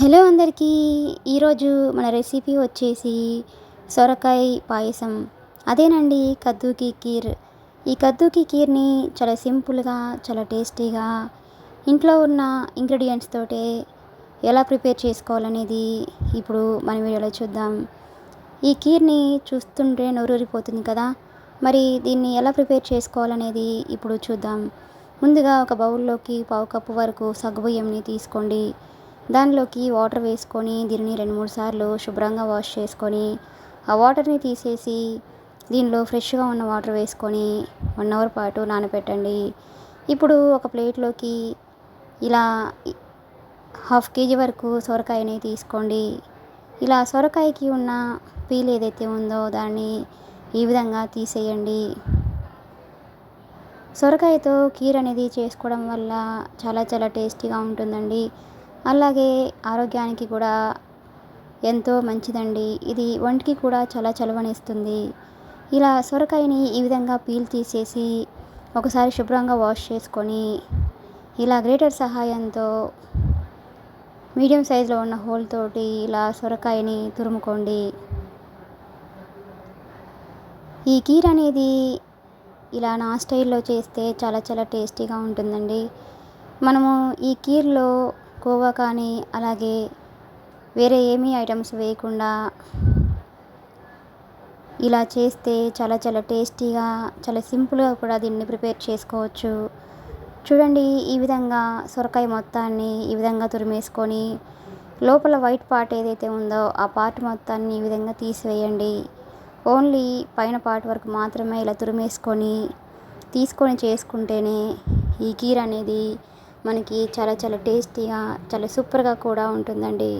Hello అందరికీ. ఈరోజు మన రెసిపీ వచ్చేసి సొరకాయ పాయసం. అదేనండి కద్దూకి కీర్. ఈ కద్దూకి కీర్ని చాలా సింపుల్గా చాలా టేస్టీగా ఇంట్లో ఉన్న ఇంగ్రీడియంట్స్ తోటే ఎలా ప్రిపేర్ చేసుకోవాలనేది ఇప్పుడు మన వీడియోలో చూద్దాం. ఈ కీర్ని చూస్తుంటే నోరూరిపోతుంది కదా. మరి దీన్ని ఎలా ప్రిపేర్ చేసుకోవాలనేది ఇప్పుడు చూద్దాం. ముందుగా ఒక బౌల్లోకి పావు కప్పు వరకు సగ్గుబియ్యంని తీసుకోండి. దానిలోకి వాటర్ వేసుకొని దీనిని రెండు మూడు సార్లు శుభ్రంగా వాష్ చేసుకొని ఆ వాటర్ని తీసేసి దీనిలో ఫ్రెష్గా ఉన్న వాటర్ వేసుకొని వన్ అవర్ పాటు నానబెట్టండి ఇప్పుడు ఒక ప్లేట్లోకి ఇలా హాఫ్ కేజీ వరకు సొరకాయని తీసుకోండి. ఇలా సొరకాయకి ఉన్న పీల్ ఏదైతే ఉందో దాన్ని ఈ విధంగా తీసేయండి. సొరకాయతో కీర్ అనేది చేసుకోవడం వల్ల చాలా చాలా టేస్టీగా ఉంటుందండి. అలాగే ఆరోగ్యానికి కూడా ఎంతో మంచిదండి. ఇది ఒంటికి కూడా చాలా చలవనిస్తుంది. ఇలా సొరకాయని ఈ విధంగా పీల్ తీసేసి ఒకసారి శుభ్రంగా వాష్ చేసుకొని ఇలా గ్రేటర్ సహాయంతో మీడియం సైజులో ఉన్న హోల్ తోటి ఇలా సొరకాయని తురుముకోండి. ఈ కీర్ అనేది ఇలా నా స్టైల్లో చేస్తే చాలా చాలా టేస్టీగా ఉంటుందండి. మనము ఈ కీర్లో కోవా కానీ అలాగే వేరే ఏమీ ఐటమ్స్ వేయకుండా ఇలా చేస్తే చాలా చాలా టేస్టీగా చాలా సింపుల్గా కూడా దీన్ని ప్రిపేర్ చేసుకోవచ్చు. చూడండి ఈ విధంగా సొరకాయ మొత్తాన్ని ఈ విధంగా తురిమేసుకొని లోపల వైట్ పార్ట్ ఏదైతే ఉందో ఆ పార్ట్ మొత్తాన్ని ఈ విధంగా తీసివేయండి. ఓన్లీ పైన పార్ట్ వరకు మాత్రమే ఇలా తురిమేసుకొని తీసుకొని చేసుకుంటేనే ఈ కీర్ అనేది మనకి చాలా చాలా టేస్టీగా చాలా సూపర్గా కూడా ఉంటుందండి.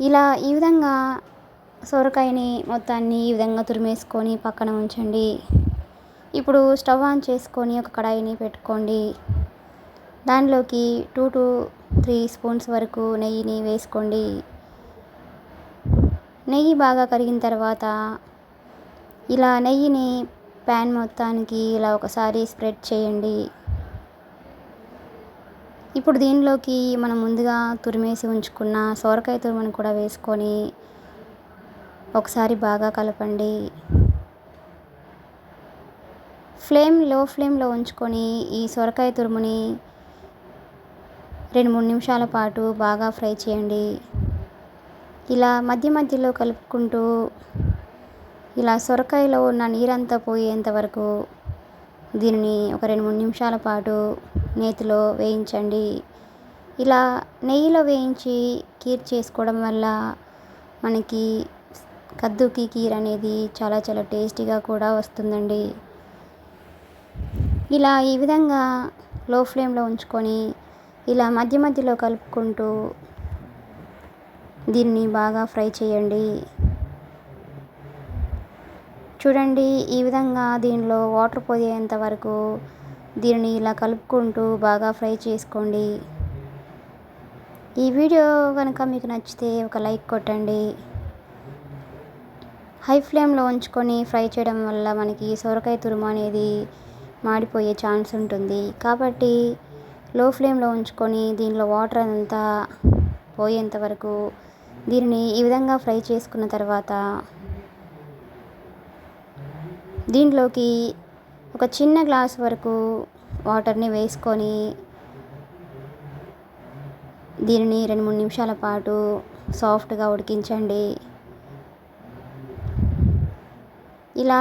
ఇలా ఈ విధంగా సొరకాయని మొత్తాన్ని ఈ విధంగా తురిమేసుకొని పక్కన ఉంచండి. ఇప్పుడు స్టవ్ ఆన్ చేసుకొని ఒక కడాయిని పెట్టుకోండి. దానిలోకి టూ టు త్రీ స్పూన్స్ వరకు నెయ్యిని వేసుకోండి. నెయ్యి బాగా కరిగిన తర్వాత ఇలా నెయ్యిని ప్యాన్ మొత్తానికి ఇలా ఒకసారి స్ప్రెడ్ చేయండి. ఇప్పుడు దీనిలోకి మనం ముందుగా తురిమేసి ఉంచుకున్న సోరకాయ తురుమును కూడా వేసుకొని ఒకసారి బాగా కలపండి. ఫ్లేమ్లో ఫ్లేమ్లో ఉంచుకొని ఈ సొరకాయ తురుముని రెండు మూడు నిమిషాల పాటు బాగా ఫ్రై చేయండి. ఇలా మధ్య మధ్యలో కలుపుకుంటూ ఇలా సొరకాయలో ఉన్న నీరంతా పోయేంత వరకు దీనిని ఒక రెండు మూడు నిమిషాల పాటు నేతిలో వేయించండి. ఇలా నెయ్యిలో వేయించి కీర్ చేసుకోవడం వల్ల మనకి కద్దుకి కీర్ అనేది చాలా చాలా టేస్టీగా కూడా వస్తుందండి. ఇలా ఈ విధంగా లో ఫ్లేమ్లో ఉంచుకొని ఇలా మధ్య మధ్యలో కలుపుకుంటూ దీన్ని బాగా ఫ్రై చేయండి. చూడండి ఈ విధంగా దీనిలో వాటర్ పోయేంత వరకు దీనిని ఇలా కలుపుకుంటూ బాగా ఫ్రై చేసుకోండి. ఈ వీడియో కనుక మీకు నచ్చితే ఒక లైక్ కొట్టండి. హై ఫ్లేమ్లో ఉంచుకొని ఫ్రై చేయడం వల్ల మనకి సొరకాయ తురుము అనేది మాడిపోయే ఛాన్స్ ఉంటుంది. కాబట్టి లో ఫ్లేమ్లో ఉంచుకొని దీనిలో వాటర్ అంతా పోయేంత వరకు దీనిని ఈ విధంగా ఫ్రై చేసుకున్న తర్వాత దీంట్లోకి ఒక చిన్న గ్లాస్ వరకు వాటర్ని వేసుకొని దీనిని రెండు మూడు నిమిషాల పాటు సాఫ్ట్గా ఉడికించండి. ఇలా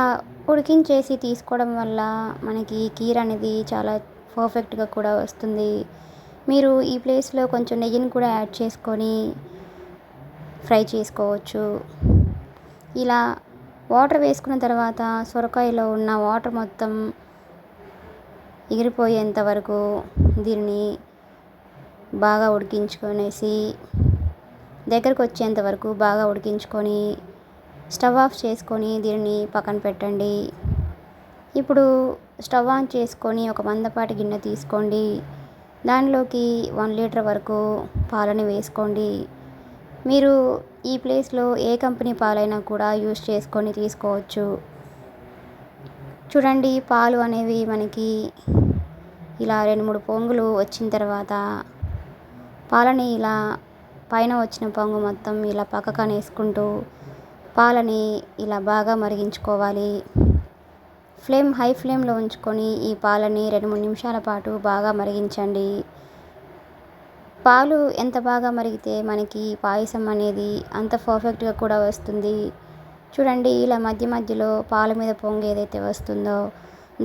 ఉడికించేసి తీసుకోవడం వల్ల మనకి కీర్ అనేది చాలా పర్ఫెక్ట్గా కూడా వస్తుంది. మీరు ఈ ప్లేస్లో కొంచెం నెయ్యిని కూడా యాడ్ చేసుకొని ఫ్రై చేసుకోవచ్చు. ఇలా వాటర్ వేసుకున్న తర్వాత సొరకాయలో ఉన్న వాటర్ మొత్తం ఎగిరిపోయేంత వరకు దీనిని బాగా ఉడికించుకొనేసి దగ్గరకు వచ్చేంత వరకు బాగా ఉడికించుకొని స్టవ్ ఆఫ్ చేసుకొని దీనిని పక్కన పెట్టండి. ఇప్పుడు స్టవ్ ఆన్ చేసుకొని ఒక మందపాటి గిన్నె తీసుకోండి. దానిలోకి వన్ లీటర్ వరకు పాలని వేసుకోండి. మీరు ఈ ప్లేస్లో ఏ కంపెనీ పాలైనా కూడా యూస్ చేసుకొని తీసుకోవచ్చు. చూడండి పాలు అనేవి మనకి ఇలా రెండు మూడు పొంగులు వచ్చిన తర్వాత పాలని ఇలా పైన వచ్చిన పొంగు మొత్తం ఇలా పక్కకనేసుకుంటూ పాలని ఇలా బాగా మరిగించుకోవాలి. ఫ్లేమ్ హై ఫ్లేమ్లో ఉంచుకొని ఈ పాలని రెండు మూడు నిమిషాల పాటు బాగా మరిగించండి. పాలు ఎంత బాగా మరిగితే మనకి పాయసం అనేది అంత పర్ఫెక్ట్గా కూడా వస్తుంది. చూడండి ఇలా మధ్య మధ్యలో పాల మీద పొంగు ఏదైతే వస్తుందో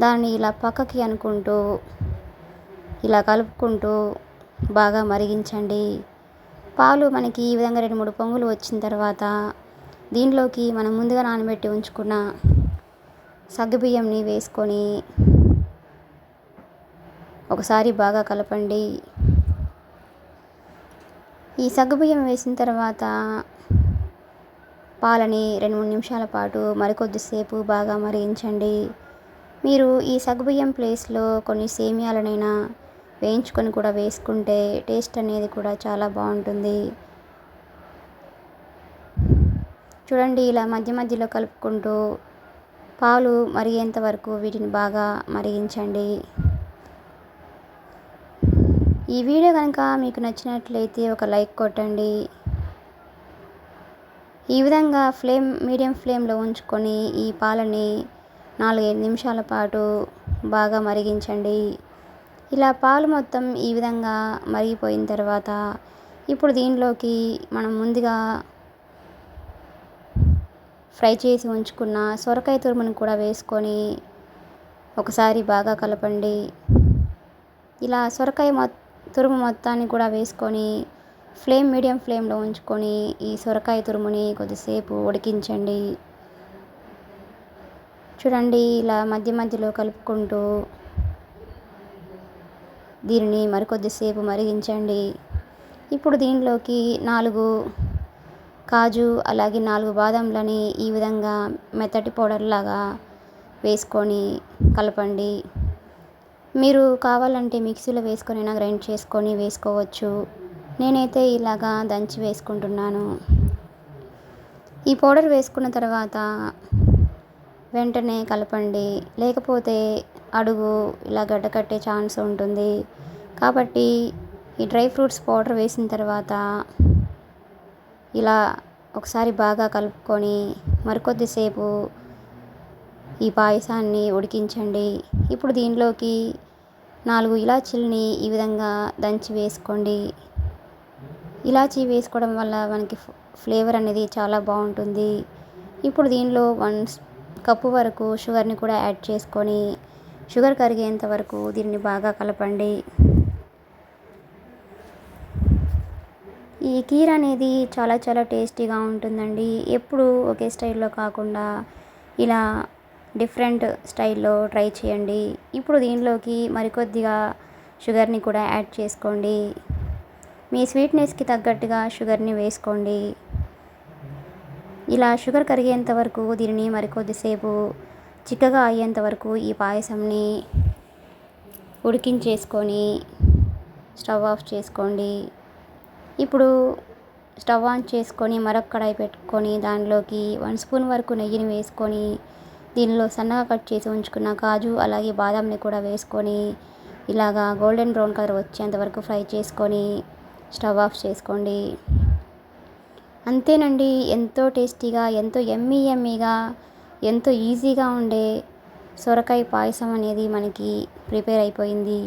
దాన్ని ఇలా పక్కకి అనుకుంటూ ఇలా కలుపుకుంటూ బాగా మరిగించండి. పాలు మనకి ఈ విధంగా రెండు మూడు పొంగులు వచ్చిన తర్వాత దీంట్లోకి మనం ముందుగా నానబెట్టి ఉంచుకున్న సగ్గుబియ్యంని వేసుకొని ఒకసారి బాగా కలపండి. ఈ సగ్గుబియ్యం వేసిన తర్వాత పాలని రెండు మూడు నిమిషాల పాటు మరికొద్దిసేపు బాగా మరిగించండి. మీరు ఈ సగ్గుబియ్యం ప్లేస్లో కొన్ని సేమియాలనైనా వేయించుకొని కూడా వేసుకుంటే టేస్ట్ అనేది కూడా చాలా బాగుంటుంది. చూడండి ఇలా మధ్య మధ్యలో కలుపుకుంటూ పాలు మరిగేంత వరకు వీటిని బాగా మరిగించండి. ఈ వీడియో కనుక మీకు నచ్చినట్లయితే ఒక లైక్ కొట్టండి. ఈ విధంగా ఫ్లేమ్ మీడియం ఫ్లేమ్లో ఉంచుకొని ఈ పాలని నాలుగైదు నిమిషాల పాటు బాగా మరిగించండి. ఇలా పాలు మొత్తం ఈ విధంగా మరిగిపోయిన తర్వాత ఇప్పుడు దీనిలోకి మనం ముందుగా ఫ్రై చేసి ఉంచుకున్న సొరకాయ తురుమును కూడా వేసుకొని ఒకసారి బాగా కలపండి. ఇలా సొరకాయ మొత్తం తురుము మొత్తాన్ని కూడా వేసుకొని ఫ్లేమ్ మీడియం ఫ్లేమ్లో ఉంచుకొని ఈ సొరకాయ తురుముని కొద్దిసేపు ఉడికించండి. చూడండి ఇలా మధ్య మధ్యలో కలుపుకుంటూ దీనిని మరికొద్దిసేపు మరిగించండి. ఇప్పుడు దీనిలోకి నాలుగు కాజు అలాగే నాలుగు బాదంలని ఈ విధంగా మెత్తటి పౌడర్ లాగా వేసుకొని కలపండి. మీరు కావాలంటే మిక్సీలో వేసుకొనైనా గ్రైండ్ చేసుకొని వేసుకోవచ్చు. నేనైతే ఇలాగా దంచి వేసుకుంటున్నాను. ఈ పౌడర్ వేసుకున్న తర్వాత వెంటనే కలపండి. లేకపోతే అడుగు ఇలా గడ్డకట్టే ఛాన్స్ ఉంటుంది. కాబట్టి ఈ డ్రై ఫ్రూట్స్ పౌడర్ వేసిన తర్వాత ఇలా ఒకసారి బాగా కలుపుకొని మరికొద్దిసేపు ఈ పాయసాన్ని ఉడికించండి. ఇప్పుడు దీనిలోకి నాలుగు ఇలాచీలని ఈ విధంగా దంచి వేసుకోండి. ఇలాచీ వేసుకోవడం వల్ల మనకి ఫ్లేవర్ అనేది చాలా బాగుంటుంది. ఇప్పుడు దీనిలో వన్ కప్పు వరకు షుగర్ని కూడా యాడ్ చేసుకొని షుగర్ కరిగేంత వరకు దీన్ని బాగా కలపండి. ఈ కీర్ అనేది చాలా చాలా టేస్టీగా ఉంటుందండి. ఎప్పుడు ఒకే స్టైల్లో కాకుండా ఇలా డిఫరెంట్ స్టైల్లో ట్రై చేయండి. ఇప్పుడు దీనిలోకి మరికొద్దిగా షుగర్ని కూడా యాడ్ చేసుకోండి. మీ స్వీట్నెస్కి తగ్గట్టుగా షుగర్ని వేసుకోండి. ఇలా షుగర్ కరిగేంత వరకు దీనిని మరికొద్దిసేపు చిక్కగా అయ్యేంత వరకు ఈ పాయసంని ఉడికించేసుకొని స్టవ్ ఆఫ్ చేసుకోండి. ఇప్పుడు స్టవ్ ఆన్ చేసుకొని మరొక కడాయి పెట్టుకొని దానిలోకి వన్ స్పూన్ వరకు నెయ్యిని వేసుకొని దీనిలో సన్నగా కట్ చేసి ఉంచుకున్న కాజు అలాగే బాదంని కూడా వేసుకొని ఇలాగా గోల్డెన్ బ్రౌన్ కలర్ వచ్చేంత వరకు ఫ్రై చేసుకొని స్టవ్ ఆఫ్ చేసుకోండి. అంతేనండి ఎంతో టేస్టీగా ఎంతో ఎమ్మీ ఎమ్మీగా ఎంతో ఈజీగా ఉండే సొరకాయ పాయసం అనేది మనకి ప్రిపేర్ అయిపోయింది.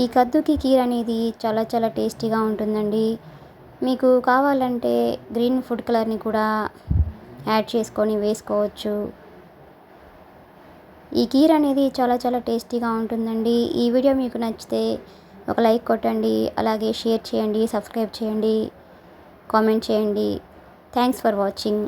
ఈ కద్దుకి కీర్ అనేది చాలా చాలా టేస్టీగా ఉంటుందండి. మీకు కావాలంటే గ్రీన్ ఫుడ్ కలర్ని కూడా యాడ్ చేసుకొని వేసుకోవచ్చు. ఈ కీర్ అనేది చాలా చాలా టేస్టీగా ఉంటుందండి. ఈ వీడియో మీకు నచ్చితే ఒక లైక్ కొట్టండి అలాగే షేర్ చేయండి సబ్స్క్రైబ్ చేయండి కామెంట్ చేయండి. Thanks for watching.